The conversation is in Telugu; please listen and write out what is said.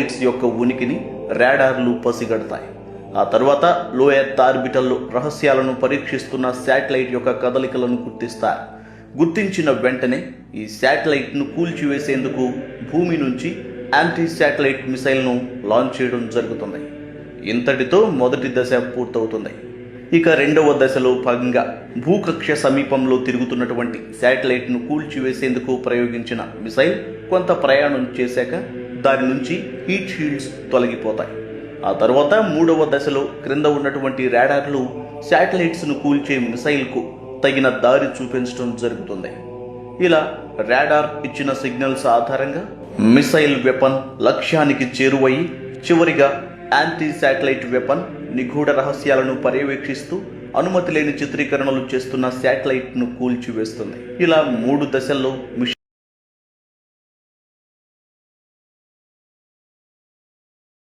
శాటిలైట్స్ యొక్క ఉనికిని రాడార్లు పసిగడతాయి ఆ తర్వాత లో ఎర్త్ ఆర్బిటల్లో రహస్యాలను పరీక్షిస్తున్న శాటిలైట్ యొక్క కదలికలను గుర్తిస్తారు. గుర్తించిన వెంటనే ఈ శాటిలైట్ను కూల్చివేసేందుకు భూమి నుంచి యాంటీ శాటిలైట్ మిసైల్ను లాంచ్ చేయడం జరుగుతుంది. ఇంతటితో మొదటి దశ పూర్తవుతుంది. ఇక రెండవ దశలో భాగంగా భూకక్ష సమీపంలో తిరుగుతున్నటువంటి శాటిలైట్ను కూల్చివేసేందుకు ప్రయోగించిన మిసైల్ కొంత ప్రయాణం చేశాక దాని నుంచి హీట్ షీల్డ్స్ తొలగిపోతాయి. ఆ తర్వాత మూడవ దశలో క్రింద ఉన్నటువంటి రాడార్లు శాటిలైట్స్ను కూల్చే మిసైల్కు తగిన దారి చూపించడం జరుగుతుంది. ఇలా రాడార్ ఇచ్చిన సిగ్నల్స్ ఆధారంగా మిసైల్ వెపన్ లక్ష్యానికి చేరువయి చివరిగా యాంటీ శాటిలైట్ వెపన్ నిగూఢ రహస్యాలను పర్యవేక్షిస్తూ అనుమతి లేని చిత్రీకరణలు చేస్తున్న శాటిలైట్ను కూల్చివేస్తుంది. ఇలా మూడు దశల్లో మిషన్